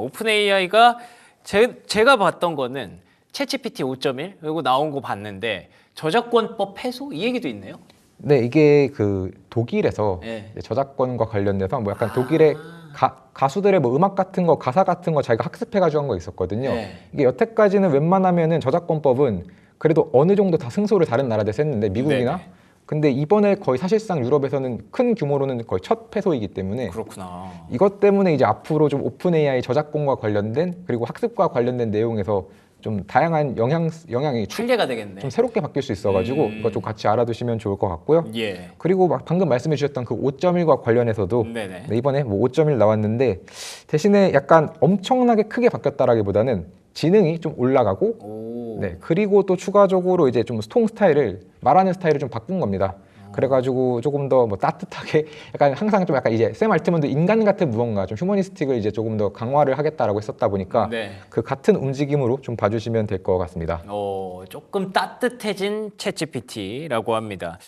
오픈 AI가 제, 제가 봤던 거는 챗GPT 5.1 그리고 나온 거 봤는데 저작권법 해소 이 얘기도 있네요. 네, 이게 그 독일에서 네. 저작권과 관련돼서 뭐 약간 독일의 가, 가수들의 뭐 음악 같은 거 가사 같은 거 자기가 학습해가지고 한 거 있었거든요. 네. 이게 여태까지는 웬만하면은 저작권법은 그래도 어느 정도 다 승소를 다른 나라들에서 했는데 미국이나 네네. 근데 이번에 거의 사실상 유럽에서는 큰 규모로는 거의 첫 패소이기 때문에 그렇구나. 이것 때문에 이제 앞으로 좀 오픈 AI 저작권과 관련된 그리고 학습과 관련된 내용에서 좀 다양한 영향 영향이 추- 판례가 되겠네. 좀 새롭게 바뀔 수 있어가지고 음. 이것 좀 같이 알아두시면 좋을 것 같고요. 예. 그리고 막 방금 말씀해 주셨던 그 5.1과 관련해서도 네네. 네, 이번에 뭐 5.1 나왔는데 대신에 약간 엄청나게 크게 바뀌었다라기보다는 지능이 좀 올라가고 오. 네 그리고 또 추가적으로 이제 좀 스톤 스타일을 말하는 스타일을 좀 바꾼 겁니다. 그래가지고 조금 더 뭐 따뜻하게 약간 항상 좀 약간 이제 샘 알트먼도 인간 같은 무언가 좀 휴머니스틱을 이제 조금 더 강화를 하겠다라고 했었다 보니까 네. 그 같은 움직임으로 좀 봐주시면 될 것 같습니다. 어, 조금 따뜻해진 챗GPT라고 합니다.